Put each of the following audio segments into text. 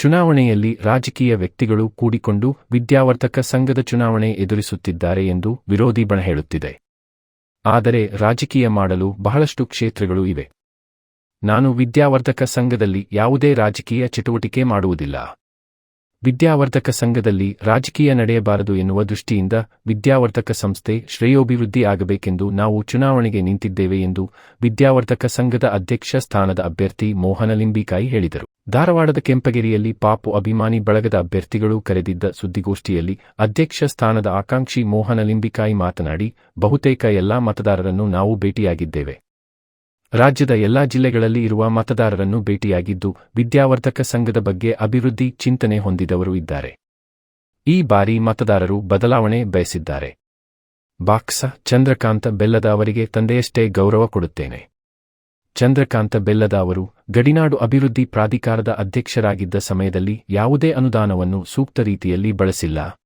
ಚುನಾವಣೆಯಲ್ಲಿ ರಾಜಕೀಯ ವ್ಯಕ್ತಿಗಳು ಕೂಡಿಕೊಂಡು ವಿದ್ಯಾವರ್ಧಕ ಸಂಘದ ಚುನಾವಣೆ ಎದುರಿಸುತ್ತಿದ್ದಾರೆ ಎಂದು ವಿರೋಧಿ ಬಣ ಹೇಳುತ್ತಿದೆ. ಆದರೆ ರಾಜಕೀಯ ಮಾಡಲು ಬಹಳಷ್ಟು ಕ್ಷೇತ್ರಗಳು ಇವೆ. ನಾನು ವಿದ್ಯಾವರ್ಧಕ ಸಂಘದಲ್ಲಿ ಯಾವುದೇ ರಾಜಕೀಯ ಚಟುವಟಿಕೆ ಮಾಡುವುದಿಲ್ಲ. ವಿದ್ಯಾವರ್ಧಕ ಸಂಘದಲ್ಲಿ ರಾಜಕೀಯ ನಡೆಯಬಾರದು ಎನ್ನುವ ದೃಷ್ಟಿಯಿಂದ ವಿದ್ಯಾವರ್ಧಕ ಸಂಸ್ಥೆ ಶ್ರೇಯೋಭಿವೃದ್ಧಿ ಆಗಬೇಕೆಂದು ನಾವು ಚುನಾವಣೆಗೆ ನಿಂತಿದ್ದೇವೆ ಎಂದು ವಿದ್ಯಾವರ್ಧಕ ಸಂಘದ ಅಧ್ಯಕ್ಷ ಸ್ಥಾನದ ಅಭ್ಯರ್ಥಿ ಮೋಹನ ಲಿಂಬಿಕಾಯಿ ಹೇಳಿದರು. ಧಾರವಾಡದ ಕೆಂಪಗಿರಿಯಲ್ಲಿ ಪಾಪು ಅಭಿಮಾನಿ ಬಳಗದ ಅಭ್ಯರ್ಥಿಗಳು ಕರೆದಿದ್ದ ಸುದ್ದಿಗೋಷ್ಠಿಯಲ್ಲಿ ಅಧ್ಯಕ್ಷ ಸ್ಥಾನದ ಆಕಾಂಕ್ಷಿ ಮೋಹನ ಲಿಂಬಿಕಾಯಿ ಮಾತನಾಡಿ, ಬಹುತೇಕ ಎಲ್ಲಾ ಮತದಾರರನ್ನು ನಾವು ಭೇಟಿಯಾಗಿದ್ದೇವೆ. ರಾಜ್ಯದ ಎಲ್ಲಾ ಜಿಲ್ಲೆಗಳಲ್ಲಿ ಇರುವ ಮತದಾರರನ್ನು ಭೇಟಿಯಾಗಿದ್ದು, ವಿದ್ಯಾವರ್ಧಕ ಸಂಘದ ಬಗ್ಗೆ ಅಭಿವೃದ್ಧಿ ಚಿಂತನೆ ಹೊಂದಿದವರು ಇದ್ದಾರೆ. ಈ ಬಾರಿ ಮತದಾರರು ಬದಲಾವಣೆ ಬಯಸಿದ್ದಾರೆ. ಬಾಕ್ಸ ಚಂದ್ರಕಾಂತ ಬೆಲ್ಲದ ಅವರಿಗೆ ತಂದೆಯಷ್ಟೇ ಗೌರವ ಕೊಡುತ್ತೇನೆ. ಚಂದ್ರಕಾಂತ ಬೆಲ್ಲದ ಅವರು ಗಡಿನಾಡು ಅಭಿವೃದ್ಧಿ ಪ್ರಾಧಿಕಾರದ ಅಧ್ಯಕ್ಷರಾಗಿದ್ದ ಸಮಯದಲ್ಲಿ ಯಾವುದೇ ಅನುದಾನವನ್ನು ಸೂಕ್ತ ರೀತಿಯಲ್ಲಿ ಬಳಸಿಲ್ಲ.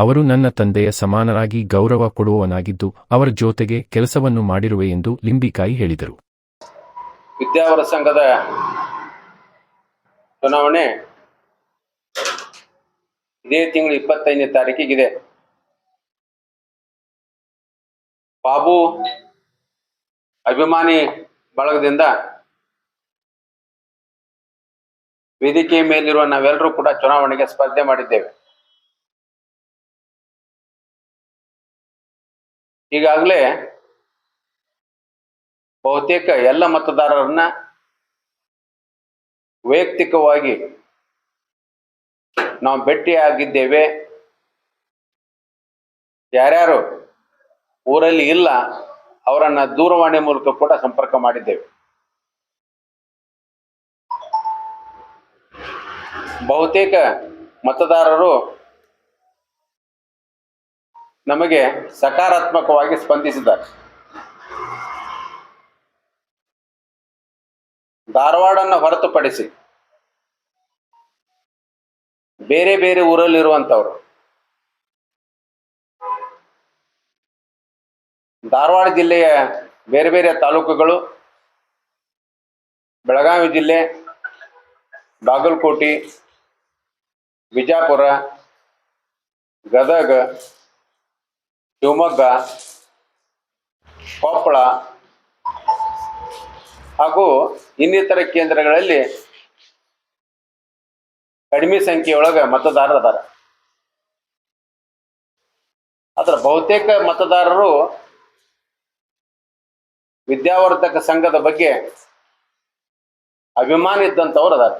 ಅವರು ನನ್ನ ತಂದೆಯ ಸಮಾನರಾಗಿ ಗೌರವ ಕೊಡುವವನಾಗಿದ್ದು ಅವರ ಜೊತೆಗೆ ಕೆಲಸವನ್ನು ಮಾಡಿರುವೆ ಎಂದು ಲಿಂಬಿಕಾಯಿ ಹೇಳಿದರು. ವಿದ್ಯಾವರ ಸಂಘದ ಚುನಾವಣೆ ಇದೇ ತಿಂಗಳು ಇಪ್ಪತ್ತೈದನೇ ತಾರೀಕಿಗಿದೆ. ಬಾಬು ಅಭಿಮಾನಿ ಬಳಗದಿಂದ ವೇದಿಕೆಯ ಮೇಲಿರುವ ನಾವೆಲ್ಲರೂ ಕೂಡ ಚುನಾವಣೆಗೆ ಸ್ಪರ್ಧೆ ಮಾಡಿದ್ದೇವೆ. ಈಗಾಗಲೇ ಬಹುತೇಕ ಎಲ್ಲ ಮತದಾರರನ್ನ ವೈಯಕ್ತಿಕವಾಗಿ ನಾವು ಭೇಟಿಯಾಗಿದ್ದೇವೆ. ಯಾರ್ಯಾರು ಊರಲ್ಲಿ ಇಲ್ಲ, ಅವರನ್ನ ದೂರವಾಣಿ ಮೂಲಕ ಕೂಡ ಸಂಪರ್ಕ ಮಾಡಿದ್ದೇವೆ. ಬಹುತೇಕ ಮತದಾರರು ನಮಗೆ ಸಕಾರಾತ್ಮಕವಾಗಿ ಸ್ಪಂದಿಸಿದ್ದಾರೆ. ಧಾರವಾಡನ್ನ ಹೊರತುಪಡಿಸಿ ಬೇರೆ ಬೇರೆ ಊರಲ್ಲಿರುವಂಥವ್ರು, ಧಾರವಾಡ ಜಿಲ್ಲೆಯ ಬೇರೆ ಬೇರೆ ತಾಲೂಕುಗಳು, ಬೆಳಗಾವಿ ಜಿಲ್ಲೆ, ಬಾಗಲಕೋಟೆ, ಬಿಜಾಪುರ, ಗದಗ ಶಿವಮೊಗ್ಗ, ಕೊಪ್ಪಳ ಹಾಗೂ ಇನ್ನಿತರ ಕೇಂದ್ರಗಳಲ್ಲಿ ಕಡಿಮೆ ಸಂಖ್ಯೆಯೊಳಗೆ ಮತದಾರರದಾರ ಅದರ. ಬಹುತೇಕ ಮತದಾರರು ವಿದ್ಯಾವರ್ಧಕ ಸಂಘದ ಬಗ್ಗೆ ಅಭಿಮಾನ ಇದ್ದಂಥವ್ರು ಅದಾರ.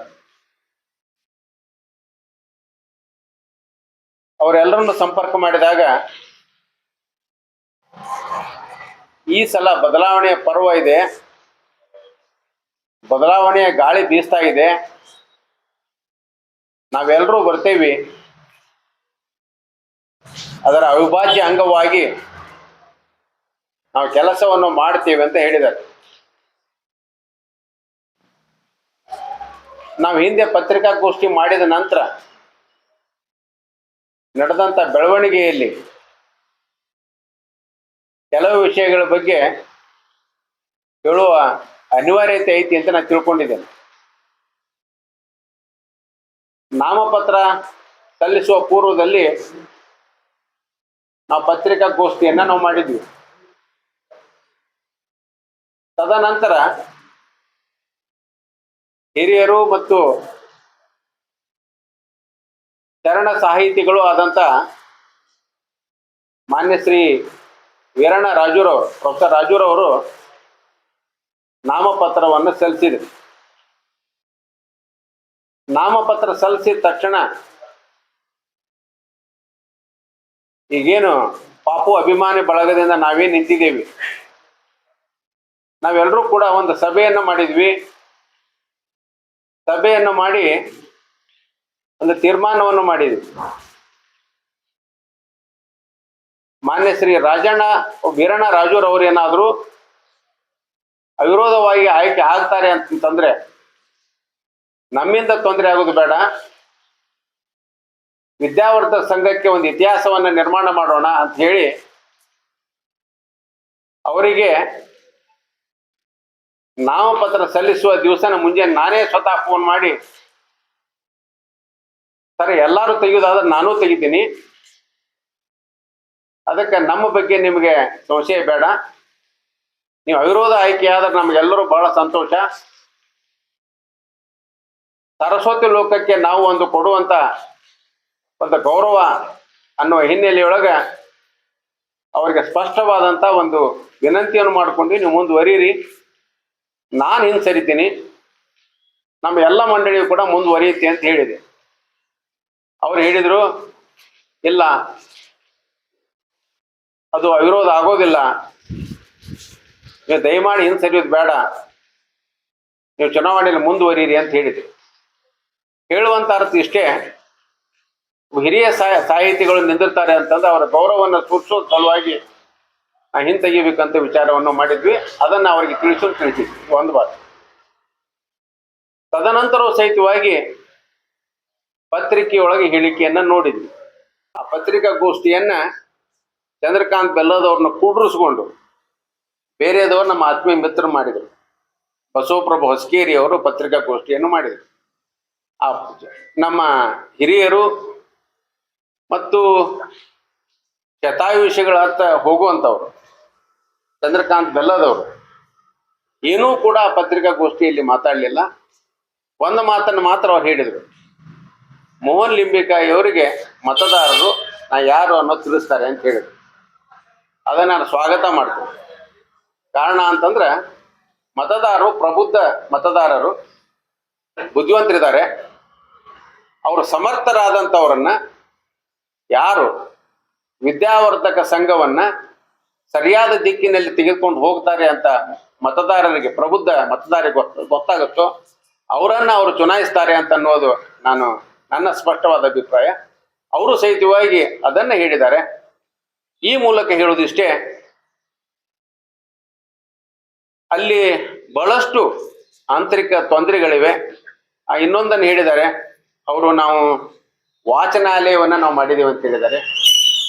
ಅವರೆಲ್ಲರನ್ನು ಸಂಪರ್ಕ ಮಾಡಿದಾಗ ಈ ಸಲ ಬದಲಾವಣೆಯ ಪರ್ವ ಇದೆ. ಬದಲಾವಣೆಯ ಗಾಳಿ ಬೀಸ್ತಾ ಇದೆ. ನಾವೆಲ್ಲರೂ ಬರ್ತೇವಿ. ಅದರ ಅವಿಭಾಜ್ಯ ಅಂಗವಾಗಿ ನಾವು ಕೆಲಸವನ್ನು ಮಾಡ್ತೀವಿ ಅಂತ ಹೇಳಿದ್ದಾರೆ. ನಾವು ಹಿಂದೆ ಪತ್ರಿಕಾಗೋಷ್ಠಿ ಮಾಡಿದ ನಂತರ ನಡೆದಂತ ಬೆಳವಣಿಗೆಯಲ್ಲಿ ಕೆಲವು ವಿಷಯಗಳ ಬಗ್ಗೆ ಹೇಳುವ ಅನಿವಾರ್ಯತೆ ಐತಿ ಅಂತ ನಾನು ತಿಳ್ಕೊಂಡಿದ್ದೇನೆ. ನಾಮಪತ್ರ ಸಲ್ಲಿಸುವ ಪೂರ್ವದಲ್ಲಿ ನಾವು ಪತ್ರಿಕಾಗೋಷ್ಠಿಯನ್ನ ನಾವು ಮಾಡಿದ್ವಿ. ತದನಂತರ ಹಿರಿಯರು ಮತ್ತು ಚರಣ ಸಾಹಿತಿಗಳು ಆದಂತ ಮಾನ್ಯ ಶ್ರೀ ವೀರಣ್ಣ ರಾಜುರವರು, ಪ್ರೊಫೆಸರ್ ರಾಜೂರವರು ನಾಮಪತ್ರವನ್ನು ಸಲ್ಲಿಸಿದರು. ನಾಮಪತ್ರ ಸಲ್ಲಿಸಿದ ತಕ್ಷಣ ಈಗೇನು ಪಾಪು ಅಭಿಮಾನಿ ಬಳಗದಿಂದ ನಾವೇ ನಿಂತಿದ್ದೇವೆ. ನಾವೆಲ್ಲರೂ ಕೂಡ ಒಂದು ಸಭೆಯನ್ನು ಮಾಡಿದ್ವಿ. ಸಭೆಯನ್ನು ಮಾಡಿ ಒಂದು ತೀರ್ಮಾನವನ್ನು ಮಾಡಿದ್ವಿ. ಮಾನ್ಯ ಶ್ರೀ ರಾಜಣ್ಣ ವೀರಣ್ಣ ರಾಜುರವ್ರು ಏನಾದರೂ ಅವಿರೋಧವಾಗಿ ಆಯ್ಕೆ ಆಗ್ತಾರೆ ಅಂತಂದ್ರೆ ನಮ್ಮಿಂದ ತೊಂದರೆ ಆಗೋದು ಬೇಡ. ವಿದ್ಯಾವರ್ತ ಸಂಘಕ್ಕೆ ಒಂದು ಇತಿಹಾಸವನ್ನ ನಿರ್ಮಾಣ ಮಾಡೋಣ ಅಂತ ಹೇಳಿ ಅವರಿಗೆ ನಾಮಪತ್ರ ಸಲ್ಲಿಸುವ ದಿವಸನ ಮುಂಜಾನೆ ನಾನೇ ಸ್ವತಃ ಫೋನ್ ಮಾಡಿ, ಸರ್, ಎಲ್ಲರೂ ತೆಗೆಯೋದಾದ್ರೆ ನಾನೂ ತೆಗಿತೀನಿ. ಅದಕ್ಕೆ ನಮ್ಮ ಬಗ್ಗೆ ನಿಮಗೆ ಸಂಶಯ ಬೇಡ. ನೀವು ಅವಿರೋಧ ಆಯ್ಕೆ ಆದ್ರೆ ನಮಗೆಲ್ಲರೂ ಬಹಳ ಸಂತೋಷ. ಸರಸ್ವತಿ ಲೋಕಕ್ಕೆ ನಾವು ಒಂದು ಕೊಡುವಂತ ಒಂದು ಗೌರವ ಅನ್ನುವ ಹಿನ್ನೆಲೆಯೊಳಗೆ ಅವರಿಗೆ ಸ್ಪಷ್ಟವಾದಂತ ಒಂದು ವಿನಂತಿಯನ್ನು ಮಾಡಿಕೊಂಡು ನೀವು ಮುಂದುವರಿಯಿರಿ. ನಾನು ಹಿಂಸರಿತೀನಿ ನಮ್ಮ ಎಲ್ಲ ಮಂಡಳಿಯು ಕೂಡ ಮುಂದುವರಿಯುತ್ತೆ ಅಂತ ಹೇಳಿದೆ. ಅವ್ರು ಹೇಳಿದ್ರು, ಇಲ್ಲ ಅದು ಅವಿರೋಧ ಆಗೋದಿಲ್ಲ. ನೀವು ದಯಮಾಡಿ ಹಿಂದೆ ಸರಿಯೋದು ಬೇಡ. ನೀವು ಚುನಾವಣೆಯಲ್ಲಿ ಮುಂದುವರಿಯಿರಿ ಅಂತ ಹೇಳಿದ್ರು. ಹೇಳುವಂತ ಅರ್ಥ ಇಷ್ಟೇ. ಹಿರಿಯ ಸಾಹ, ಸಾಹಿತಿಗಳು ನಿಂದಿರ್ತಾರೆ ಅಂತಂದ್ರೆ ಅವರ ಗೌರವವನ್ನು ಸೂಚಿಸೋ ಸಲುವಾಗಿ ಹಿಂತೆಗಿಬೇಕಂತ ವಿಚಾರವನ್ನು ಮಾಡಿದ್ವಿ. ಅದನ್ನ ಅವರಿಗೆ ತಿಳಿಸೋದು ತಿಳಿಸಿದ್ವಿ. ಒಂದು ಮಾತು. ತದನಂತರವೂ ಸಹಿತವಾಗಿ ಪತ್ರಿಕೆಯೊಳಗೆ ಹೇಳಿಕೆಯನ್ನ ನೋಡಿದ್ವಿ. ಆ ಪತ್ರಿಕಾಗೋಷ್ಠಿಯನ್ನ ಚಂದ್ರಕಾಂತ್ ಬೆಲ್ಲದವ್ರನ್ನ ಕೂಡ್ರಿಸ್ಕೊಂಡು ಬೇರೆದವ್ರು ನಮ್ಮ ಆತ್ಮೀಯ ಮಿತ್ರರು ಮಾಡಿದರು. ಬಸವಪ್ರಭು ಹೊಸಕೇರಿ ಅವರು ಪತ್ರಿಕಾಗೋಷ್ಠಿಯನ್ನು ಮಾಡಿದರು. ಆ ನಮ್ಮ ಹಿರಿಯರು ಮತ್ತು ಶತಾಯುಷಗಳತ್ತ ಹೋಗುವಂಥವ್ರು, ಚಂದ್ರಕಾಂತ್ ಬೆಲ್ಲದವರು, ಏನೂ ಕೂಡ ಆ ಪತ್ರಿಕಾಗೋಷ್ಠಿಯಲ್ಲಿ ಮಾತಾಡಲಿಲ್ಲ. ಒಂದು ಮಾತನ್ನು ಮಾತ್ರ ಅವ್ರು ಹೇಳಿದರು. ಮೋಹನ್ ಲಿಂಬಿಕಾಯಿ ಅವರಿಗೆ ಮತದಾರರು ನಾ ಯಾರು ಅನ್ನೋದು ತಿಳಿಸ್ತಾರೆ ಅಂತ ಹೇಳಿದ್ರು. ಅದನ್ನ ನಾನು ಸ್ವಾಗತ ಮಾಡ್ತೇನೆ. ಕಾರಣ ಅಂತಂದ್ರೆ ಮತದಾರರು, ಪ್ರಬುದ್ಧ ಮತದಾರರು ಬುದ್ಧಿವಂತರಿದ್ದಾರೆ. ಅವರು ಸಮರ್ಥರಾದಂಥವರನ್ನ ಯಾರು ವಿದ್ಯಾವರ್ಧಕ ಸಂಘವನ್ನ ಸರಿಯಾದ ದಿಕ್ಕಿನಲ್ಲಿ ತೆಗೆದುಕೊಂಡು ಹೋಗ್ತಾರೆ ಅಂತ ಮತದಾರರಿಗೆ, ಪ್ರಬುದ್ಧ ಮತದಾರರಿಗೆ ಗೊತ್ತ, ಗೊತ್ತಾಗುತ್ತೋ ಅವರನ್ನ ಅವರು ಚುನಾಯಿಸ್ತಾರೆ ಅಂತ ಅನ್ನೋದು ನಾನು, ನನ್ನ ಸ್ಪಷ್ಟವಾದ ಅಭಿಪ್ರಾಯ. ಅವರು ಸಹಿತವಾಗಿ ಅದನ್ನ ಹೇಳಿದ್ದಾರೆ. ಈ ಮೂಲಕ ಹೇಳುವುದಿಷ್ಟೇ ಅಲ್ಲಿ ಬಹಳಷ್ಟು ಆಂತರಿಕ ತೊಂದರೆಗಳಿವೆ. ಇನ್ನೊಂದನ್ನು ಹೇಳಿದ್ದಾರೆ. ಅವರು ನಾವು ವಾಚನಾಲಯವನ್ನ ನಾವು ಮಾಡಿದ್ದೇವೆ ಅಂತ ಹೇಳಿದ್ದಾರೆ.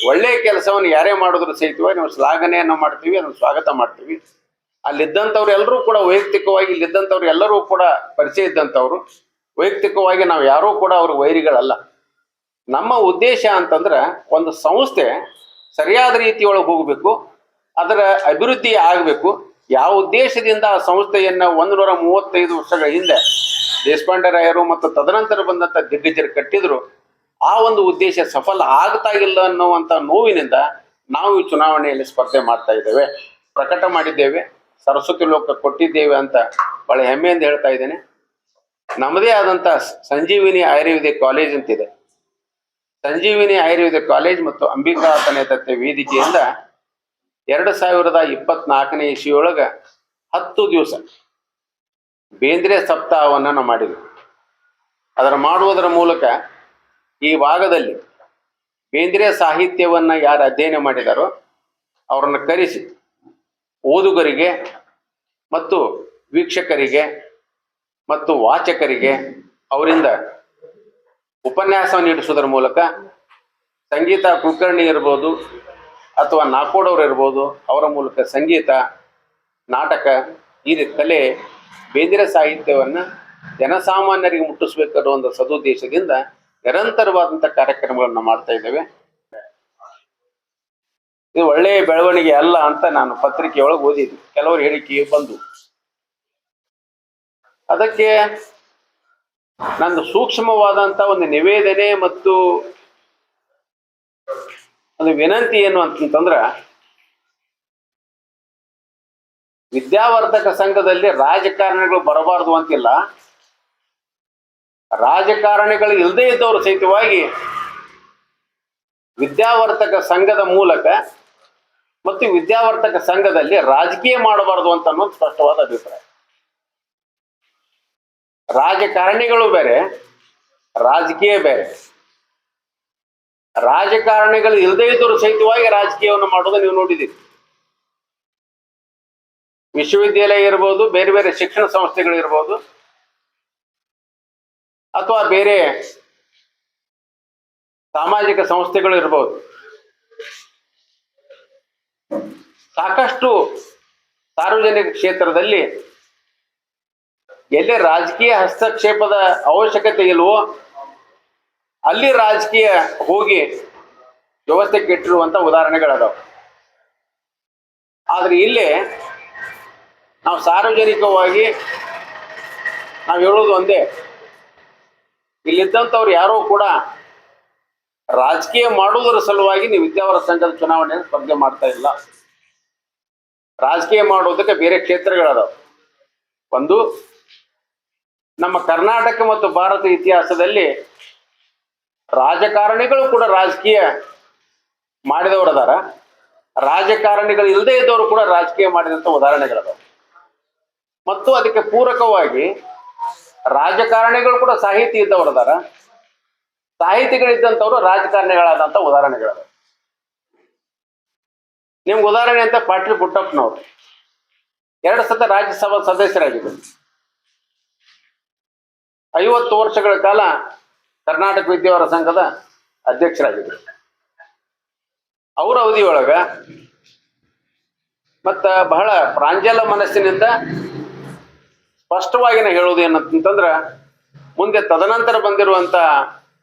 ಒಳ್ಳೆಯ ಕೆಲಸವನ್ನು ಯಾರೇ ಮಾಡಿದ್ರು ಸಹಿತವಾಗಿ ನಾವು ಶ್ಲಾಘನೆಯನ್ನು ಮಾಡ್ತೀವಿ, ಅದನ್ನು ಸ್ವಾಗತ ಮಾಡ್ತೀವಿ. ಅಲ್ಲಿದ್ದಂಥವ್ರು ಎಲ್ಲರೂ ಕೂಡ ವೈಯಕ್ತಿಕವಾಗಿ, ಇಲ್ಲಿದ್ದಂಥವ್ರು ಎಲ್ಲರೂ ಕೂಡ ಪರಿಚಯ ಇದ್ದಂಥವ್ರು, ವೈಯಕ್ತಿಕವಾಗಿ ನಾವು ಯಾರೂ ಕೂಡ ಅವ್ರ ವೈರಿಗಳಲ್ಲ. ನಮ್ಮ ಉದ್ದೇಶ ಅಂತಂದ್ರೆ ಒಂದು ಸಂಸ್ಥೆ ಸರಿಯಾದ ರೀತಿಯೊಳಗೆ ಹೋಗಬೇಕು, ಅದರ ಅಭಿವೃದ್ಧಿ ಆಗಬೇಕು. ಯಾವ ಉದ್ದೇಶದಿಂದ ಆ ಸಂಸ್ಥೆಯನ್ನು ಒಂದು ನೂರ ಮೂವತ್ತೈದು ವರ್ಷಗಳ ಹಿಂದೆ ದೇಶಪಾಂಡೆ ರಾಯರು ಮತ್ತು ತದನಂತರ ಬಂದಂಥ ದಿಗ್ಗಜರು ಕಟ್ಟಿದ್ರು, ಆ ಒಂದು ಉದ್ದೇಶ ಸಫಲ ಆಗ್ತಾ ಇಲ್ಲ ಅನ್ನುವಂಥ ನೋವಿನಿಂದ ನಾವು ಈ ಚುನಾವಣೆಯಲ್ಲಿ ಸ್ಪರ್ಧೆ ಮಾಡ್ತಾ ಇದ್ದೇವೆ. ಪ್ರಕಟ ಮಾಡಿದ್ದೇವೆ, ಸರಸ್ವತಿ ಲೋಕ ಕೊಟ್ಟಿದ್ದೇವೆ ಅಂತ ಬಹಳ ಹೆಮ್ಮೆಯಿಂದ ಹೇಳ್ತಾ ಇದ್ದೇನೆ. ನಮ್ಮದೇ ಆದಂಥ ಸಂಜೀವಿನಿ ಆಯುರ್ವೇದಿಕ್ ಕಾಲೇಜ್ ಅಂತಿದೆ. ಸಂಜೀವಿನಿ ಆಯುರ್ವೇದ ಕಾಲೇಜ್ ಮತ್ತು ಅಂಬಿಕಾ ನೇತೃತ್ವ ವೇದಿಕೆಯಿಂದ ಎರಡು ಸಾವಿರದ ಇಪ್ಪತ್ನಾಲ್ಕನೇ ಇಸಿಯೊಳಗ ಹತ್ತು ದಿವಸ ಬೇಂದ್ರೆ ಸಪ್ತಾಹವನ್ನು ನಾವು ಮಾಡಿದ್ವಿ. ಅದರ ಮಾಡುವುದರ ಮೂಲಕ ಈ ಭಾಗದಲ್ಲಿ ಬೇಂದ್ರೆ ಸಾಹಿತ್ಯವನ್ನು ಯಾರು ಅಧ್ಯಯನ ಮಾಡಿದಾರೋ ಅವರನ್ನು ಕರೆಸಿ ಓದುಗರಿಗೆ ಮತ್ತು ವೀಕ್ಷಕರಿಗೆ ಮತ್ತು ವಾಚಕರಿಗೆ ಅವರಿಂದ ಉಪನ್ಯಾಸ ನೀಡಿಸುವುದರ ಮೂಲಕ ಸಂಗೀತ ಕುಲಕರ್ಣಿ ಇರ್ಬೋದು ಅಥವಾ ನಾಕೋಡವ್ರು ಇರ್ಬೋದು, ಅವರ ಮೂಲಕ ಸಂಗೀತ, ನಾಟಕ, ಈ ರೀತಿ ಕಲೆ, ಬೇಂದ್ರೆ ಸಾಹಿತ್ಯವನ್ನ ಜನಸಾಮಾನ್ಯರಿಗೆ ಮುಟ್ಟಿಸ್ಬೇಕು ಅನ್ನೋ ಒಂದು ಸದುದ್ದೇಶದಿಂದ ನಿರಂತರವಾದಂಥ ಕಾರ್ಯಕ್ರಮಗಳನ್ನು ಮಾಡ್ತಾ ಇದ್ದೇವೆ. ಇದು ಒಳ್ಳೆಯ ಬೆಳವಣಿಗೆ ಅಲ್ಲ ಅಂತ ನಾನು ಪತ್ರಿಕೆಯೊಳಗೆ ಓದಿದ್ದೆ ಕೆಲವರು ಹೇಳಿಕೆ ಬಂದು. ಅದಕ್ಕೆ ನಂದು ಸೂಕ್ಷ್ಮವಾದಂತ ಒಂದು ನಿವೇದನೆ ಮತ್ತು ಒಂದು ವಿನಂತಿ ಏನು ಅಂತಂತಂದ್ರ, ವಿದ್ಯಾವರ್ಧಕ ಸಂಘದಲ್ಲಿ ರಾಜಕಾರಣಿಗಳು ಬರಬಾರದು ಅಂತಿಲ್ಲ. ರಾಜಕಾರಣಿಗಳು ಇಲ್ಲದೇ ಇದ್ದವರು ಸಹಿತವಾಗಿ ವಿದ್ಯಾವರ್ತಕ ಸಂಘದ ಮೂಲಕ ಮತ್ತು ವಿದ್ಯಾವರ್ತಕ ಸಂಘದಲ್ಲಿ ರಾಜಕೀಯ ಮಾಡಬಾರದು ಅಂತ ಅನ್ನೋದು ಸ್ಪಷ್ಟವಾದ ಅಭಿಪ್ರಾಯ. ರಾಜಕಾರಣಿಗಳು ಬೇರೆ, ರಾಜಕೀಯ ಬೇರೆ. ರಾಜಕಾರಣಿಗಳು ಇಲ್ಲದೇ ಇದ್ದರೂ ಸಹಿತವಾಗಿ ರಾಜಕೀಯವನ್ನು ಮಾಡೋದು ನೀವು ನೋಡಿದ್ದೀರಿ. ವಿಶ್ವವಿದ್ಯಾಲಯ ಇರ್ಬೋದು, ಬೇರೆ ಬೇರೆ ಶಿಕ್ಷಣ ಸಂಸ್ಥೆಗಳು ಇರ್ಬೋದು, ಅಥವಾ ಬೇರೆ ಸಾಮಾಜಿಕ ಸಂಸ್ಥೆಗಳು ಇರ್ಬೋದು. ಸಾಕಷ್ಟು ಸಾರ್ವಜನಿಕ ಕ್ಷೇತ್ರದಲ್ಲಿ ಎಲ್ಲಿ ರಾಜಕೀಯ ಹಸ್ತಕ್ಷೇಪದ ಅವಶ್ಯಕತೆ ಇಲ್ವೋ ಅಲ್ಲಿ ರಾಜಕೀಯ ಹೋಗಿ ವ್ಯವಸ್ಥೆ ಕೆಟ್ಟಿರುವಂತ ಉದಾಹರಣೆಗಳದಾವ. ಆದ್ರೆ ಇಲ್ಲಿ ನಾವು ಸಾರ್ವಜನಿಕವಾಗಿ ನಾವು ಹೇಳೋದು ಒಂದೇ. ಇಲ್ಲಿದ್ದಂಥವ್ರು ಯಾರೂ ಕೂಡ ರಾಜಕೀಯ ಮಾಡುವುದರ ಸಲುವಾಗಿ ನೀವು ವಿದ್ಯಾವರ ಸಂಘದ ಚುನಾವಣೆಯನ್ನು ಸ್ಪರ್ಧೆ ಮಾಡ್ತಾ ಇಲ್ಲ. ರಾಜಕೀಯ ಮಾಡೋದಕ್ಕೆ ಬೇರೆ ಕ್ಷೇತ್ರಗಳದಾವ. ಒಂದು ನಮ್ಮ ಕರ್ನಾಟಕ ಮತ್ತು ಭಾರತ ಇತಿಹಾಸದಲ್ಲಿ ರಾಜಕಾರಣಿಗಳು ಕೂಡ ರಾಜಕೀಯ ಮಾಡಿದವರು ಅದಾರ ರಾಜಕಾರಣಿಗಳು ಇಲ್ಲದೆ ಇದ್ದವರು ಕೂಡ ರಾಜಕೀಯ ಮಾಡಿದಂಥ ಉದಾಹರಣೆಗಳದಾವ. ಮತ್ತು ಅದಕ್ಕೆ ಪೂರಕವಾಗಿ ರಾಜಕಾರಣಿಗಳು ಕೂಡ ಸಾಹಿತಿ ಇದ್ದವರು ಅದಾರ ಸಾಹಿತಿಗಳಿದ್ದಂಥವ್ರು ರಾಜಕಾರಣಿಗಳಾದಂಥ ಉದಾಹರಣೆಗಳದಾವ. ನಿಮ್ಗೆ ಉದಾಹರಣೆ ಅಂತ ಪಾಟೀಲ್ ಪುಟ್ಟಪ್ಪನವರು. ಎರಡು ಸತ ರಾಜ್ಯಸಭಾ ಸದಸ್ಯರಾಗಿದ್ದರು. ಐವತ್ತು ವರ್ಷಗಳ ಕಾಲ ಕರ್ನಾಟಕ ವಿದ್ಯಾವರ ಸಂಘದ ಅಧ್ಯಕ್ಷರಾಗಿದ್ದರು. ಅವರ ಅವಧಿಯೊಳಗ ಮತ್ತ ಬಹಳ ಪ್ರಾಂಜಲ ಮನಸ್ಸಿನಿಂದ ಸ್ಪಷ್ಟವಾಗಿ ನಾ ಹೇಳೋದು ಏನಂತಂದ್ರ, ಮುಂದೆ ತದನಂತರ ಬಂದಿರುವಂತ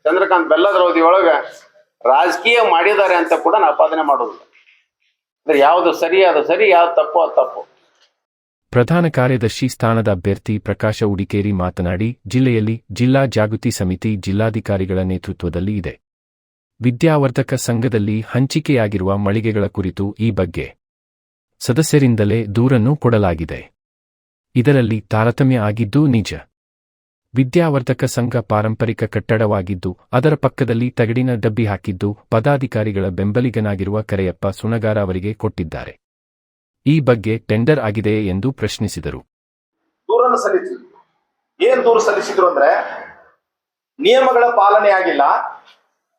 ಚಂದ್ರಕಾಂತ್ ಬೆಲ್ಲದ್ರ ಅವಧಿಯೊಳಗ ರಾಜಕೀಯ ಮಾಡಿದ್ದಾರೆ ಅಂತ ಕೂಡ ನಾ ಆಪಾದನೆ ಮಾಡೋದಿಲ್ಲ ಅಂದ್ರೆ ಯಾವುದು ಸರಿ, ಅದು ಸರಿ, ಯಾವ್ದು ತಪ್ಪು, ಅದು ತಪ್ಪು. ಪ್ರಧಾನ ಕಾರ್ಯದರ್ಶಿ ಸ್ಥಾನದ ಅಭ್ಯರ್ಥಿ ಪ್ರಕಾಶ ಉಡಿಕೇರಿ ಮಾತನಾಡಿ, ಜಿಲ್ಲೆಯಲ್ಲಿ ಜಿಲ್ಲಾ ಜಾಗೃತಿ ಸಮಿತಿ ಜಿಲ್ಲಾಧಿಕಾರಿಗಳ ನೇತೃತ್ವದಲ್ಲಿ ಇದೆ. ವಿದ್ಯಾವರ್ಧಕ ಸಂಘದಲ್ಲಿ ಹಂಚಿಕೆಯಾಗಿರುವ ಮಳಿಗೆಗಳ ಕುರಿತು ಈ ಬಗ್ಗೆ ಸದಸ್ಯರಿಂದಲೇ ದೂರನ್ನು ಕೊಡಲಾಗಿದೆ. ಇದರಲ್ಲಿ ತಾರತಮ್ಯ ಆಗಿದ್ದು ನಿಜ. ವಿದ್ಯಾವರ್ಧಕ ಸಂಘ ಪಾರಂಪರಿಕ ಕಟ್ಟಡವಾಗಿದ್ದು, ಅದರ ಪಕ್ಕದಲ್ಲಿ ತಗಡಿನ ಡಬ್ಬಿ ಹಾಕಿದ್ದು, ಪದಾಧಿಕಾರಿಗಳ ಬೆಂಬಲಿಗನಾಗಿರುವ ಕರೆಯಪ್ಪ ಸುಣಗಾರ ಅವರಿಗೆ ಕೊಟ್ಟಿದ್ದಾರೆ. ಈ ಬಗ್ಗೆ ಟೆಂಡರ್ ಆಗಿದೆ ಎಂದು ಪ್ರಶ್ನಿಸಿದರು. ದೂರನ್ನು ಸಲ್ಲಿಸಿದ್ರು ಏನ್ ದೂರು ಸಲ್ಲಿಸಿದ್ರು ಅಂದ್ರೆ, ನಿಯಮಗಳ ಪಾಲನೆ ಆಗಿಲ್ಲ.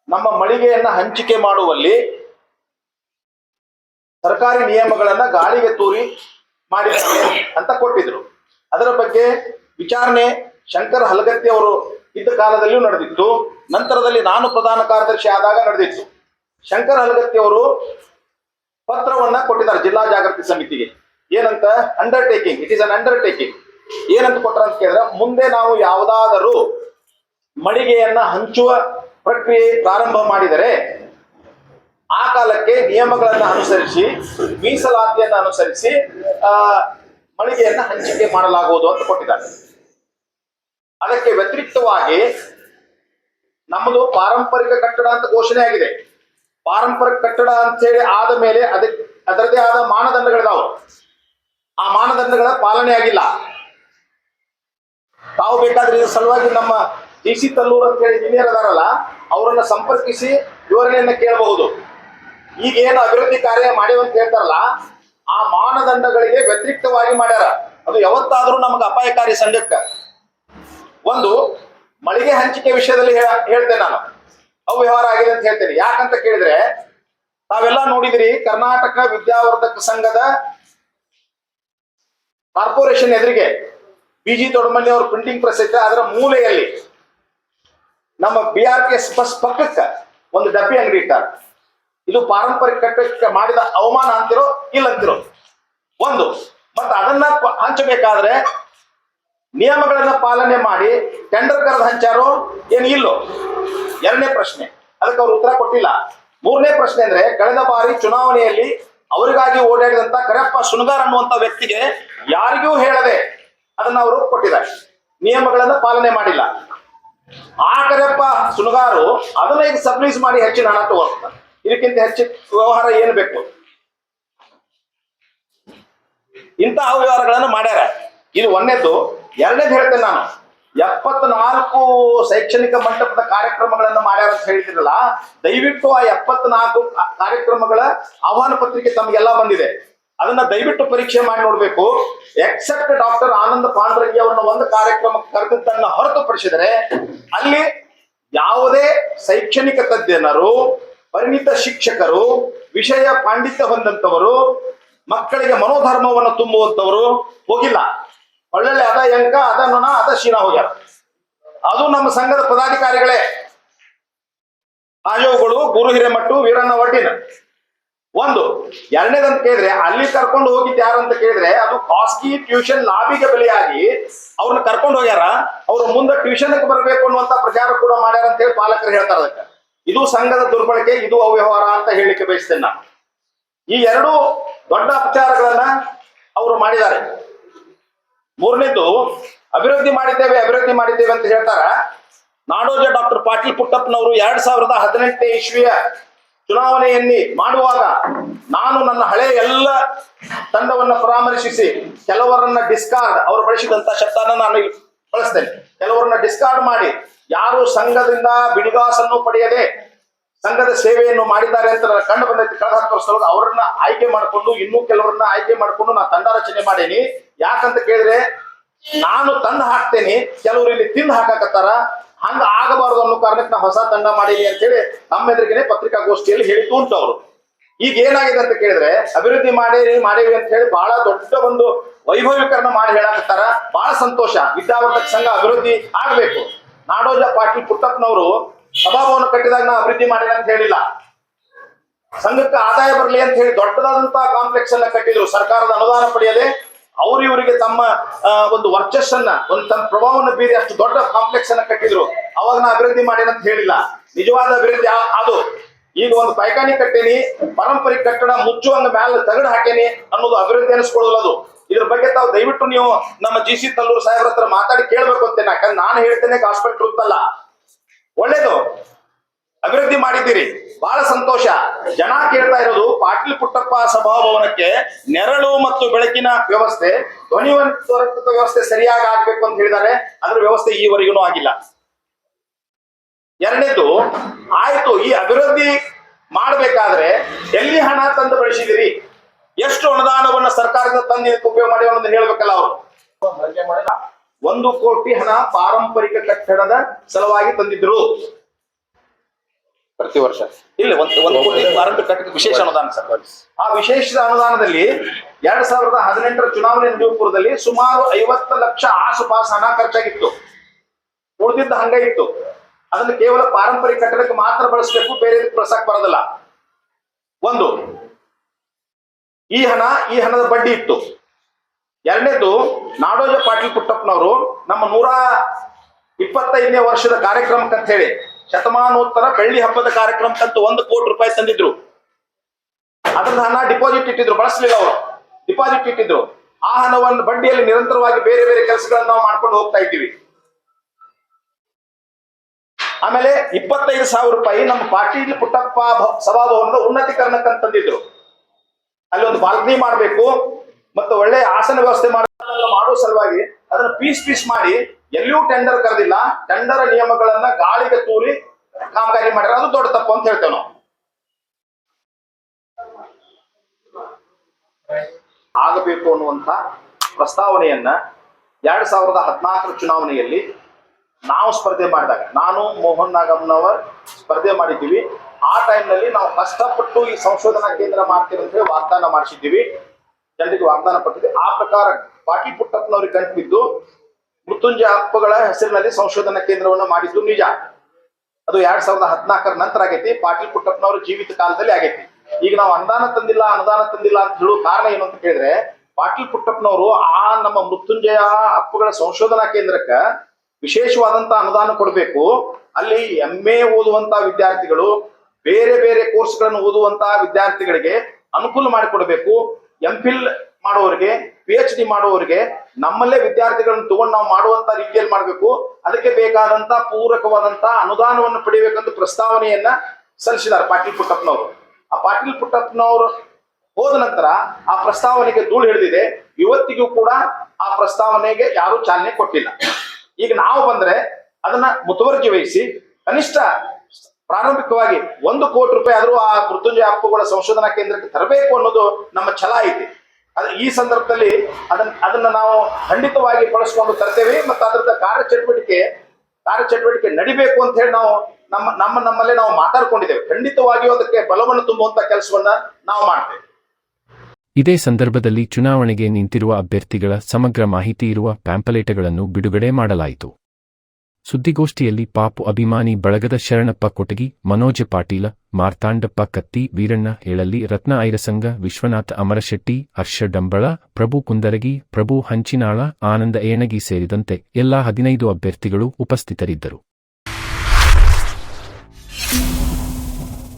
ನಮ್ಮ ಮಳಿಗೆಯನ್ನ ಹಂಚಿಕೆ ಮಾಡುವಲ್ಲಿ ಸರ್ಕಾರಿ ನಿಯಮಗಳನ್ನ ಗಾಳಿಗೆ ತೂರಿ ಮಾಡಿ ಅಂತ ಕೊಟ್ಟಿದ್ರು. ಅದರ ಬಗ್ಗೆ ವಿಚಾರಣೆ ಶಂಕರ್ ಹಲಗತ್ತಿ ಅವರು ಇದ್ದ ಕಾಲದಲ್ಲಿಯೂ ನಡೆದಿತ್ತು. ನಂತರದಲ್ಲಿ ನಾನು ಪ್ರಧಾನ ಕಾರ್ಯದರ್ಶಿ ಆದಾಗ ನಡೆದಿತ್ತು. ಶಂಕರ್ ಹಲಗತ್ತಿ ಅವರು ಪತ್ರವನ್ನ ಕೊಟ್ಟಿದ್ದಾರೆ ಜಿಲ್ಲಾ ಜಾಗೃತಿ ಸಮಿತಿಗೆ. ಏನಂತ? Undertaking it is an undertaking ಏನಂತ ಕೊಟ್ಟರೆ ಅಂತ ಕೇಳಿದ್ರೆ, ಮುಂದೆ ನಾವು ಯಾವುದಾದರೂ ಮಳಿಗೆಯನ್ನ ಹಂಚುವ ಪ್ರಕ್ರಿಯೆ ಪ್ರಾರಂಭ ಮಾಡಿದರೆ, ಆ ಕಾಲಕ್ಕೆ ನಿಯಮಗಳನ್ನ ಅನುಸರಿಸಿ, ಮೀಸಲಾತಿಯನ್ನ ಅನುಸರಿಸಿ, ಆ, ಮಳಿಗೆಯನ್ನ ಹಂಚಿಕೆ ಮಾಡಲಾಗುವುದು ಅಂತ ಕೊಟ್ಟಿದ್ದಾರೆ. ಅದಕ್ಕೆ ವ್ಯತಿರಿಕ್ತವಾಗಿ ನಮ್ಮದು ಪಾರಂಪರಿಕ ಕಟ್ಟಡ ಅಂತ ಘೋಷಣೆ ಆಗಿದೆ ಪಾರಂಪರಿಕ ಕಟ್ಟಡ ಅಂತ ಹೇಳಿ ಆದ ಮೇಲೆ ಅದಕ್ಕೆ ಅದರದೇ ಆದ ಮಾನದಂಡಗಳಿದಾವೆ. ಆ ಮಾನದಂಡಗಳ ಪಾಲನೆ ಆಗಿಲ್ಲ. ತಾವು ಬೇಕಾದ್ರೆ ಇದ್ರ ಸಲುವಾಗಿ ನಮ್ಮ ಡಿ ಸಿ ತಲ್ಲೂರ್ ಅಂತ ಹೇಳಿ ಇಂಜಿನಿಯರ್ ಅದಾರಲ್ಲ, ಅವರನ್ನ ಸಂಪರ್ಕಿಸಿ ವಿವರಣೆಯನ್ನ ಕೇಳಬಹುದು. ಈಗ ಏನು ಅಭಿವೃದ್ಧಿ ಕಾರ್ಯ ಮಾಡಿವಂತ ಹೇಳ್ತಾರಲ್ಲ, ಆ ಮಾನದಂಡಗಳಿಗೆ ವ್ಯತಿರಿಕ್ತವಾಗಿ ಮಾಡ್ಯಾರ. ಅದು ಯಾವತ್ತಾದ್ರೂ ನಮಗೆ ಅಪಾಯಕಾರಿ ಸಂಘಕ್ಕೆ ಒಂದು, ಮಳಿಗೆ ಹಂಚಿಕೆ ವಿಷಯದಲ್ಲಿ ಹೇಳ- ಹೇಳ್ತೇನೆ ನಾನು. ಅವ್ಯವಹಾರ ಆಗಿದೆ ಅಂತ ಹೇಳ್ತೇನೆ. ಯಾಕಂತ ಕೇಳಿದ್ರೆ, ತಾವೆಲ್ಲ ನೋಡಿದಿರಿ, ಕರ್ನಾಟಕ ವಿದ್ಯಾವರ್ಧಕ ಸಂಘದ ಕಾರ್ಪೊರೇಷನ್ ಎದುರಿಗೆ ಬಿಜಿ ದೊಡ್ಡಮನಿ ಅವ್ರ ಪ್ರಿಂಟಿಂಗ್ ಪ್ರೆಸ್ ಐತೆ, ಅದರ ಮೂಲೆಯಲ್ಲಿ ನಮ್ಮ ಬಿ ಆರ್ ಕೆ ಬಸ್ ಪಕ್ಕಕ್ಕ ಒಂದು ಡಬ್ಬಿ ಅಂಗಡಿ ಇಟ್ಟಾರ. ಇದು ಪಾರಂಪರಿಕ ಕಟ್ಟಕ್ಕೆ ಮಾಡಿದ ಅವಮಾನ ಅಂತಿರೋ, ಇಲ್ಲ ಅಂತಿರೋ. ಒಂದು, ಮತ್ತೆ ಅದನ್ನ ಹಂಚಬೇಕಾದ್ರೆ ನಿಯಮಗಳನ್ನ ಪಾಲನೆ ಮಾಡಿ ಟೆಂಡರ್ ಕರೆದ ಹಂಚಾರೋ ಏನು ಇಲ್ಲೋ? ಎರಡನೇ ಪ್ರಶ್ನೆ. ಅದಕ್ಕೆ ಅವ್ರು ಉತ್ತರ ಕೊಟ್ಟಿಲ್ಲ. ಮೂರನೇ ಪ್ರಶ್ನೆ ಅಂದ್ರೆ ಕಳೆದ ಬಾರಿ ಚುನಾವಣೆಯಲ್ಲಿ ಅವರಿಗಾಗಿ ಓಡಾಡಿದಂತ ಕರೆಪ್ಪ ಸುನಗಾರ್ ಅನ್ನುವಂತ ವ್ಯಕ್ತಿಗೆ ಯಾರಿಗೂ ಹೇಳದೆ ಅದನ್ನ ಅವರು ಕೊಟ್ಟಿದ್ದಾರೆ. ನಿಯಮಗಳನ್ನ ಪಾಲನೆ ಮಾಡಿಲ್ಲ. ಆ ಕರೆಪ್ಪ ಸುಣಗಾರು ಅದನ್ನ ಈಗ ಸಬ್ಲೀಸ್ ಮಾಡಿ ಹೆಚ್ಚಿನ ಹಣ ತಗೋತಾರೆ ಇದಕ್ಕಿಂತ ಹೆಚ್ಚು ವ್ಯವಹಾರ ಏನು ಬೇಕು? ಇಂತಹ ವ್ಯವಹಾರಗಳನ್ನು ಮಾಡ್ಯಾರ. ಇದು ಒಂದೇದ್ದು. ಎರಡನೇದು ಹೇಳ್ತೇನೆ ನಾನು. ಎಪ್ಪತ್ನಾಲ್ಕು ಶೈಕ್ಷಣಿಕ ಮಂಟಪದ ಕಾರ್ಯಕ್ರಮಗಳನ್ನು ಮಾಡ್ಯಾರ ಅಂತ ಹೇಳ್ತಿರಲ್ಲ ದಯವಿಟ್ಟು ಆ ಎಪ್ಪತ್ನಾಲ್ಕು ಕಾರ್ಯಕ್ರಮಗಳ ಆಹ್ವಾನ ಪತ್ರಿಕೆ ತಮಗೆಲ್ಲ ಬಂದಿದೆ. ಅದನ್ನ ದಯವಿಟ್ಟು ಪರೀಕ್ಷೆ ಮಾಡಿ ನೋಡ್ಬೇಕು. ಎಕ್ಸೆಪ್ಟ್ ಡಾಕ್ಟರ್ ಆನಂದ ಪಾಂಡ್ರಂಗಿ ಅವರನ್ನ ಒಂದು ಕಾರ್ಯಕ್ರಮಕ್ಕೆ ಕರೆದಿದ್ದನ್ನ ಹೊರತುಪಡಿಸಿದರೆ ಅಲ್ಲಿ ಯಾವುದೇ ಶೈಕ್ಷಣಿಕ ತಜ್ಞರು, ಪರಿಣಿತ ಶಿಕ್ಷಕರು, ವಿಷಯ ಪಾಂಡಿತ್ಯ ಹೊಂದಂತವರು ಮಕ್ಕಳಿಗೆ ಮನೋಧರ್ಮವನ್ನು ತುಂಬುವಂತವರು ಹೋಗಿಲ್ಲ. ಒಳ್ಳೊಳ್ಳೆ ಅದ ಯಂಕ ಅದ ನೊಣ, ಅದ ಶೀನ ಹೋಗ್ಯಾರ ಅದು ನಮ್ಮ ಸಂಘದ ಪದಾಧಿಕಾರಿಗಳೇ. ಆಯೋಗಗಳು, ಗುರು ಹಿರೇಮಟ್ಟು, ವೀರಣ್ಣ ಒಡ್ಡಿನ ಒಂದು ಎರಡನೇದಂತ ಕೇಳಿದ್ರೆ, ಅಲ್ಲಿ ಕರ್ಕೊಂಡು ಹೋಗಿದ್ದು ಯಾರು ಅಂತ ಕೇಳಿದ್ರೆ, ಅದು ಖಾಸಗಿ ಟ್ಯೂಷನ್ ಲಾಬಿಗೆ ಬೆಲೆಯಾಗಿ ಅವ್ರನ್ನ ಕರ್ಕೊಂಡು ಹೋಗ್ಯಾರ. ಅವ್ರ ಮುಂದೆ ಟ್ಯೂಷನ್ ಬರಬೇಕು ಅನ್ನುವಂತ ಪ್ರಚಾರ ಕೂಡ ಮಾಡ್ಯಾರ ಅಂತ ಹೇಳಿ ಪಾಲಕರು ಹೇಳ್ತಾರೆ ಅದಕ್ಕೆ. ಇದು ಸಂಘದ ದುರ್ಬಳಕೆ, ಇದು ಅವ್ಯವಹಾರ ಅಂತ ಹೇಳಿಕೆ ಬಯಸ್ತೇನೆ ನಾನು. ಈ ಎರಡು ದೊಡ್ಡ ಅಪಚಾರಗಳನ್ನ ಅವರು ಮಾಡಿದ್ದಾರೆ. ಮೂರನೇದು, ಅಭಿವೃದ್ಧಿ ಮಾಡಿದ್ದೇವೆ ಅಭಿವೃದ್ಧಿ ಮಾಡಿದ್ದೇವೆ ಅಂತ ಹೇಳ್ತಾರ. ನಾಡೋಜ ಡಾಕ್ಟರ್ ಪಾಟೀಲ್ ಪುಟ್ಟಪ್ಪನವರು ಎರಡ್ ಸಾವಿರದ ಹದಿನೆಂಟನೇ ಇಸ್ವಿಯ ಚುನಾವಣೆಯಲ್ಲಿ ಮಾಡುವಾಗ ನಾನು ನನ್ನ ಹಳೆ ಎಲ್ಲ ತಂಡವನ್ನ ಪರಾಮರ್ಶಿಸಿ, ಕೆಲವರನ್ನ ಡಿಸ್ಕಾರ್ಡ್ ಅವರು ಬಳಸಿದಂತ ಶಬ್ದನ ನಾನು ಬಳಸ್ತೇನೆ. ಕೆಲವರನ್ನ ಡಿಸ್ಕಾರ್ಡ್ ಮಾಡಿ, ಯಾರು ಸಂಘದಿಂದ ಬಿಡಿಗಾಸನ್ನು ಪಡೆಯದೆ ಸಂಘದ ಸೇವೆಯನ್ನು ಮಾಡಿದ್ದಾರೆ ಅಂತ ನನ್ನ ಕಂಡು ಬಂದೈತಿ. ಕಳೆದ ಹತ್ತು ವರ್ಷದೊಳಗೆ ಅವರನ್ನ ಆಯ್ಕೆ ಮಾಡಿಕೊಂಡು, ಇನ್ನೂ ಕೆಲವರನ್ನ ಆಯ್ಕೆ ಮಾಡಿಕೊಂಡು ನಾನು ತಂಡ ರಚನೆ ಮಾಡೀನಿ. ಯಾಕಂತ ಕೇಳಿದ್ರೆ, ನಾನು ತಂದು ಹಾಕ್ತೇನೆ ಕೆಲವರು ಇಲ್ಲಿ ತಿಂದು ಹಾಕಾಕತ್ತಾರ, ಹಂಗ ಆಗಬಾರದು ಅನ್ನೋ ಕಾರಣಕ್ಕೆ ನಾ ಹೊಸ ತಂಡ ಅಂತ ಹೇಳಿ ಎದುರಿಗೆ ಪತ್ರಿಕಾಗೋಷ್ಠಿಯಲ್ಲಿ ಹೇಳಿತು ಅಂತ ಅವರು. ಈಗ ಏನಾಗಿದೆ ಅಂತ ಕೇಳಿದ್ರೆ, ಅಭಿವೃದ್ಧಿ ಮಾಡಿ ಮಾಡೇವಿ ಅಂತ ಹೇಳಿ ಬಹಳ ದೊಡ್ಡ ಒಂದು ವೈಭವೀಕರಣ ಮಾಡಿ ಹೇಳಾಕತ್ತಾರ. ಬಹಳ ಸಂತೋಷ. ವಿದ್ಯಾವರ್ಧಕ ಸಂಘ ಅಭಿವೃದ್ಧಿ ಆಗ್ಬೇಕು. ನಾಡೋಜ ಪಾಟೀಲ್ ಪುಟ್ಟಪ್ಪನವರು ಸಭಾಭವನ ಕಟ್ಟಿದಾಗ ನಾ ಅಭಿವೃದ್ಧಿ ಮಾಡಿಲ್ಲ ಅಂತ ಹೇಳಿಲ್ಲ. ಸಂಘಕ್ಕೆ ಆದಾಯ ಬರಲಿ ಅಂತ ಹೇಳಿ ದೊಡ್ಡದಾದಂತಹ ಕಾಂಪ್ಲೆಕ್ಸ್ ಎಲ್ಲ ಕಟ್ಟಿದ್ರು. ಸರ್ಕಾರದ ಅನುದಾನ ಪಡೆಯದೆ ಅವ್ರು ಇವರಿಗೆ ತಮ್ಮ ಒಂದು ವರ್ಚಸ್ಸನ್ನ, ಒಂದು ತಮ್ಮ ಪ್ರಭಾವವನ್ನು ಬೀರಿ ಅಷ್ಟು ದೊಡ್ಡ ಕಾಂಪ್ಲೆಕ್ಸ್ ಅನ್ನ ಕಟ್ಟಿದ್ರು. ಅವಾಗ ನಾ ಅಭಿವೃದ್ಧಿ ಮಾಡೇನ ಅಂತ ಹೇಳಿಲ್ಲ. ನಿಜವಾದ ಅಭಿವೃದ್ಧಿ ಅದು. ಈಗ ಒಂದು ಪೈಖಾನಿ ಕಟ್ಟೇನಿ, ಪಾರಂಪರಿಕ ಕಟ್ಟಡ ಮುಚ್ಚುವಂಗ ಮ್ಯಾಲ ತಗಡು ಹಾಕೇನಿ ಅನ್ನೋದು ಅಭಿವೃದ್ಧಿ ಅನಿಸ್ಕೊಳ್ಳೋದು ಅದು. ಇದ್ರ ಬಗ್ಗೆ ತಾವು ದಯವಿಟ್ಟು ನೀವು ನಮ್ಮ ಜಿ ಸಿ ತಲ್ಲೂರು ಸಾಹೇಬ್ರ ಹತ್ರ ಮಾತಾಡಿ ಕೇಳ್ಬೇಕು ಅಂತೇನೆ ಯಾಕಂದ್ರೆ ನಾನು ಹೇಳ್ತೇನೆ ಗಾಸ್ಪೆಲ್ ಇರುತ್ತಲ್ಲ ಒಳ್ಳೇದು. ಅಭಿವೃದ್ಧಿ ಮಾಡಿದ್ದೀರಿ. ಬಹಳ ಸಂತೋಷ. ಜನ ಕೇಳ್ತಾ ಇರೋದು ಪಾಟೀಲ್ ಪುಟ್ಟಪ್ಪ ಸಭಾಭವನಕ್ಕೆ ನೆರಳು ಮತ್ತು ಬೆಳಕಿನ ವ್ಯವಸ್ಥೆ. ಧ್ವನಿವಂತ ವ್ಯವಸ್ಥೆ ಸರಿಯಾಗಿ ಆಗ್ಬೇಕು ಅಂತ ಹೇಳಿದ್ದಾರೆ. ಅದ್ರ ವ್ಯವಸ್ಥೆ ಈವರೆಗೂ ಆಗಿಲ್ಲ. ಎರಡನೇದು, ಆಯ್ತು, ಈ ಅಭಿವೃದ್ಧಿ ಮಾಡಬೇಕಾದ್ರೆ ಎಲ್ಲಿ ಹಣ ತಂದು ಬಳಸಿದಿರಿ ಎಷ್ಟು ಅನುದಾನವನ್ನ ಸರ್ಕಾರದಿಂದ ತಂದು ಉಪಯೋಗ ಮಾಡಿ ಅನ್ನೋದನ್ನ ಹೇಳ್ಬೇಕಲ್ಲ ಅವರು. ಒಂದು ಕೋಟಿ ಹಣ ಪಾರಂಪರಿಕ ಕಟ್ಟಡದ ಸಲುವಾಗಿ ತಂದಿದ್ರು. ಪ್ರತಿ ವರ್ಷ. ಇಲ್ಲಿ ಒಂದು ಒಂದು ಕೋಟಿ ಆರಂಭ ಕಟ್ಟಡ ವಿಶೇಷ ಅನುದಾನ ಸರ್. ಆ ವಿಶೇಷ ಅನುದಾನದಲ್ಲಿ ಎರಡ್ ಸಾವಿರದ ಹದಿನೆಂಟರ ಚುನಾವಣೆ ನಡೆಯುಪುರದಲ್ಲಿ ಸುಮಾರು ಐವತ್ತು ಲಕ್ಷ ಆಸುಪಾಸು ಹಣ ಖರ್ಚಾಗಿತ್ತು. ಉಳಿದಿದ್ದ ಹಂಗ ಇತ್ತು. ಅದನ್ನು ಕೇವಲ ಪಾರಂಪರಿಕ ಕಟ್ಟಡಕ್ಕೆ ಮಾತ್ರ ಬಳಸಬೇಕು ಬೇರೆ ಬಳಸಕ್ ಬರೋದಿಲ್ಲ. ಒಂದು ಈ ಹಣ ಈ ಹಣದ ಬಡ್ಡಿ ಇತ್ತು. ಎರಡನೇದು ನಾಡೋಜ ಪಾಟೀಲ್ ಪುಟ್ಟಪ್ಪನವರು ನಮ್ಮ ನೂರ ಇಪ್ಪತ್ತೈದನೇ ವರ್ಷದ ಕಾರ್ಯಕ್ರಮಕ್ಕಂತ ಹೇಳಿ ಶತಮಾನೋತ್ತರ ಬೆಳ್ಳಿ ಹಬ್ಬದ ಕಾರ್ಯಕ್ರಮಕ್ಕಂತೂ ಒಂದು ಕೋಟಿ ರೂಪಾಯಿ ತಂದಿದ್ರು. ಅದ್ರದ್ದು ಹಣ ಡಿಪಾಸಿಟ್ ಇಟ್ಟಿದ್ರು, ಬಳಸಲಿಲ್ಲ ಅವರು. ಡಿಪಾಸಿಟ್ ಇಟ್ಟಿದ್ರು. ಆ ಹಣವನ್ನು ಬಡ್ಡಿಯಲ್ಲಿ ನಿರಂತರವಾಗಿ ಬೇರೆ ಬೇರೆ ಕೆಲಸಗಳನ್ನು ನಾವು ಮಾಡ್ಕೊಂಡು ಹೋಗ್ತಾ ಇದ್ದೀವಿ. ಆಮೇಲೆ ಇಪ್ಪತ್ತೈದು ಸಾವಿರ ರೂಪಾಯಿ ನಮ್ಮ ಪಾಟೀಲ್ ಪುಟ್ಟಪ್ಪ ಭ- ಉನ್ನತೀಕರಣಕ್ಕೆ ತಂದಿದ್ರು. ಅಲ್ಲಿ ಒಂದು ಬಾಲ್ಕನಿ ಮಾಡಬೇಕು, ಮತ್ತು ಒಳ್ಳೆ ಆಸನ ವ್ಯವಸ್ಥೆ ಮಾಡೋ ಸಲುವಾಗಿ ಅದನ್ನ ಪೀಸ್ ಪೀಸ್ ಮಾಡಿ ಎಲ್ಲಿಯೂ ಟೆಂಡರ್ ಕರೆದಿಲ್ಲ. ಟೆಂಡರ್ ನಿಯಮಗಳನ್ನ ಗಾಳಿಗೆ ತೂರಿ ಕಾಮಗಾರಿ ಮಾಡಿದ್ರೆ ಅದು ದೊಡ್ಡ ತಪ್ಪು ಅಂತ ಹೇಳ್ತೇವೆ ನಾವು. ಆಗಬೇಕು ಅನ್ನುವಂತ ಪ್ರಸ್ತಾವನೆಯನ್ನ ಎರಡ್ ಸಾವಿರದ ಹದಿನಾಲ್ಕರ ಚುನಾವಣೆಯಲ್ಲಿ ನಾವು ಸ್ಪರ್ಧೆ ಮಾಡಿದಾಗ, ನಾನು, ಮೋಹನ್ ನಾಗಮ್ಮನವರ್ ಸ್ಪರ್ಧೆ ಮಾಡಿದ್ದೀವಿ. ಆ ಟೈಮ್ನಲ್ಲಿ ನಾವು ಕಷ್ಟಪಟ್ಟು ಈ ಸಂಶೋಧನಾ ಕೇಂದ್ರ ಮಾಡ್ತೀವಿ ಅಂತ ಹೇಳಿ ವಾಗ್ದಾನ ಮಾಡಿಸಿದ್ದೀವಿ. ಜನರಿಗೆ ವಾಗ್ದಾನ ಪಟ್ಟಿದ್ವಿ ಆ ಪ್ರಕಾರ ಪಾಟೀಲ್ ಪುಟ್ಟಪ್ಪನವ್ರಿಗೆ ಕಂಟಿದ್ದು ಮೃತ್ಯುಂಜಯ ಅಪ್ಪಗಳ ಹೆಸರಿನಲ್ಲಿ ಸಂಶೋಧನಾ ಕೇಂದ್ರವನ್ನು ಮಾಡಿದ್ದು ನಿಜ. ಅದು ಎರಡ್ ಸಾವಿರದ ಹದಿನಾಲ್ಕರ ನಂತರ ಆಗೈತಿ ಪಾಟೀಲ್ ಪುಟ್ಟಪ್ಪನವರ ಜೀವಿತ ಕಾಲದಲ್ಲಿ ಆಗೈತಿ. ಈಗ ನಾವು ಅನುದಾನ ತಂದಿಲ್ಲ ಅನುದಾನ ತಂದಿಲ್ಲ ಅಂತ ಹೇಳುವ ಕಾರಣ ಏನು ಅಂತ ಕೇಳಿದ್ರೆ ಪಾಟೀಲ್ ಪುಟ್ಟಪ್ಪನವರು ಆ ನಮ್ಮ ಮೃತ್ಯುಂಜಯ ಅಪ್ಪಗಳ ಸಂಶೋಧನಾ ಕೇಂದ್ರಕ್ಕ ವಿಶೇಷವಾದಂತ ಅನುದಾನ ಕೊಡಬೇಕು. ಅಲ್ಲಿ ಎಂ ಎ ಓದುವಂತ ವಿದ್ಯಾರ್ಥಿಗಳು, ಬೇರೆ ಬೇರೆ ಕೋರ್ಸ್ಗಳನ್ನು ಓದುವಂತ ವಿದ್ಯಾರ್ಥಿಗಳಿಗೆ ಅನುಕೂಲ ಮಾಡಿಕೊಡ್ಬೇಕು. ಎಂ ಫಿಲ್ ಮಾಡುವವರಿಗೆ ಪಿ ಎಚ್ ಡಿ ಮಾಡುವವರಿಗೆ ನಮ್ಮಲ್ಲೇ ವಿದ್ಯಾರ್ಥಿಗಳನ್ನು ತಗೊಂಡು ನಾವು ಮಾಡುವಂತ ರೀತಿಯಲ್ಲಿ ಮಾಡಬೇಕು. ಅದಕ್ಕೆ ಬೇಕಾದಂತ ಪೂರಕವಾದಂತ ಅನುದಾನವನ್ನು ಪಡಿಬೇಕಂತ ಪ್ರಸ್ತಾವನೆಯನ್ನ ಸಲ್ಲಿಸಿದ್ದಾರೆ ಪಾಟೀಲ್ ಪುಟ್ಟಪ್ಪನವರು. ಆ ಪಾಟೀಲ್ ಪುಟ್ಟಪ್ಪನವರು ಹೋದ ನಂತರ ಆ ಪ್ರಸ್ತಾವನೆಗೆ ಧೂಳು ಹಿಡಿದಿದೆ. ಇವತ್ತಿಗೂ ಕೂಡ ಆ ಪ್ರಸ್ತಾವನೆಗೆ ಯಾರು ಚಾಲನೆ ಕೊಟ್ಟಿಲ್ಲ. ಈಗ ನಾವು ಬಂದ್ರೆ ಅದನ್ನ ಮುತುವರ್ಜಿ ವಹಿಸಿ ಕನಿಷ್ಠ ಪ್ರಾರಂಭಿಕವಾಗಿ ಒಂದು ಕೋಟಿ ರೂಪಾಯಿ ಆದರೂ ಆ ಮೃತ್ಯುಂಜಯ ಅಪ್ಪುಗಳ ಸಂಶೋಧನಾ ಕೇಂದ್ರಕ್ಕೆ ತರಬೇಕು ಅನ್ನೋದು ನಮ್ಮ ಛಲ ಐತಿ. ಅದು ಈ ಸಂದರ್ಭದಲ್ಲಿ ಅದನ್ನ ಅದನ್ನ ನಾವು ಖಂಡಿತವಾಗಿ ಬಳಸ್ಕೊಂಡು ತರ್ತೇವೆ ಮತ್ತು ಅದರದ ಕಾರ್ಯಚಟುವಟಿಕೆ ಕಾರ್ಯಚಟುವಟಿಕೆ ನಡಿಬೇಕು ಅಂತ ಹೇಳಿ ನಾವು ನಮ್ಮ ನಮ್ಮ ನಮ್ಮಲ್ಲೇ ನಾವು ಮಾತಾಡ್ಕೊಂಡಿದ್ದೇವೆ. ಖಂಡಿತವಾಗಿಯೂ ಅದಕ್ಕೆ ಬಲವನ್ನು ತುಂಬುವಂತ ಕೆಲಸವನ್ನ ನಾವು ಮಾಡ್ತೇವೆ. ಇದೇ ಸಂದರ್ಭದಲ್ಲಿ ಚುನಾವಣೆಗೆ ನಿಂತಿರುವ ಅಭ್ಯರ್ಥಿಗಳ ಸಮಗ್ರ ಮಾಹಿತಿ ಇರುವ ಪ್ಯಾಂಪಲೇಟಗಳನ್ನು ಬಿಡುಗಡೆ ಮಾಡಲಾಯಿತು. ಸುದ್ದಿಗೋಷ್ಠಿಯಲ್ಲಿ ಪಾಪು ಅಭಿಮಾನಿ ಬಳಗದ ಶರಣಪ್ಪ ಕೊಟಗಿ, ಮನೋಜ ಪಾಟೀಲ, ಮಾರ್ತಾಂಡಪ್ಪ ಕತ್ತಿ, ವೀರಣ್ಣ ಹೇಳಲ್ಲಿ ರತ್ನ ಐರಸಂಗ, ವಿಶ್ವನಾಥ ಅಮರಶೆಟ್ಟಿ, ಹರ್ಷ ಡಂಬಳ, ಪ್ರಭು ಕುಂದರಗಿ, ಪ್ರಭು ಹಂಚಿನಾಳ, ಆನಂದ ಏಣಗಿ ಸೇರಿದಂತೆ ಎಲ್ಲಾ ಹದಿನೈದು ಅಭ್ಯರ್ಥಿಗಳು ಉಪಸ್ಥಿತರಿದ್ದರು.